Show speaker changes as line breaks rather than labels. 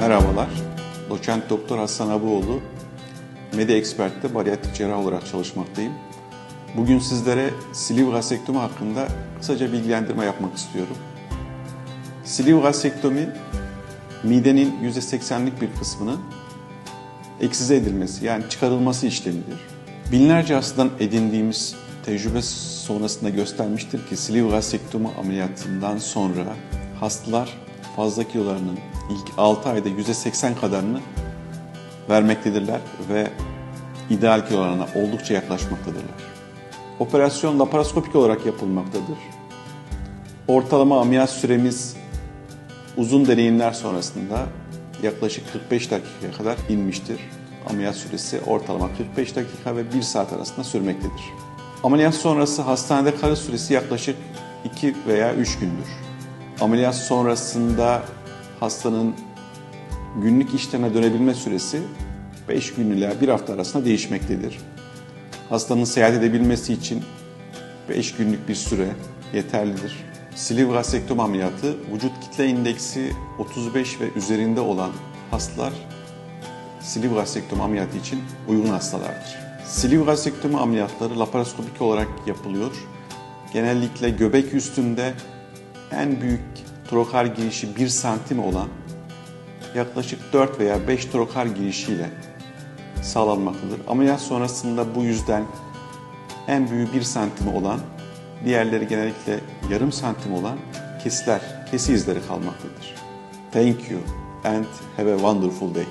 Merhabalar. Doçent Doktor Hasan Abuoğlu, Medi Expert'te bariyatrik cerrah olarak çalışmaktayım. Bugün sizlere sleeve vasektomi hakkında kısaca bilgilendirme yapmak istiyorum. Sleeve vasektomi, midenin %80'lik bir kısmının eksize edilmesi yani çıkarılması işlemidir. Binlerce hastadan edindiğimiz tecrübe sonrasında göstermiştir ki sleeve vasektomi ameliyatından sonra hastalar fazla kilolarının ilk 6 ayda %80 kadarını vermektedirler ve ideal kilolarına oldukça yaklaşmaktadırlar. Operasyon laparoskopik olarak yapılmaktadır. Ortalama ameliyat süremiz uzun deneyimler sonrasında yaklaşık 45 dakikaya kadar inmiştir. Ameliyat süresi ortalama 45 dakika ve 1 saat arasında sürmektedir. Ameliyat sonrası hastanede kalış süresi yaklaşık 2 veya 3 gündür. Ameliyat sonrasında hastanın günlük işlerine dönebilme süresi 5 gün ile 1 hafta arasında değişmektedir. Hastanın seyahat edebilmesi için 5 günlük bir süre yeterlidir. Sleeve vasektomi ameliyatı vücut kitle indeksi 35 ve üzerinde olan hastalar sleeve vasektomi ameliyatı için uygun hastalardır. Sleeve vasektomi ameliyatları laparoskopik olarak yapılıyor. Genellikle göbek üstünde en büyük trokar girişi 1 santim olan yaklaşık 4 veya 5 trokar girişiyle sağlanmaktadır. Ameliyat sonrasında bu yüzden en büyüğü 1 santimi olan, diğerleri genellikle yarım santim olan kesiler, kesi izleri kalmaktadır. Thank you and have a wonderful day.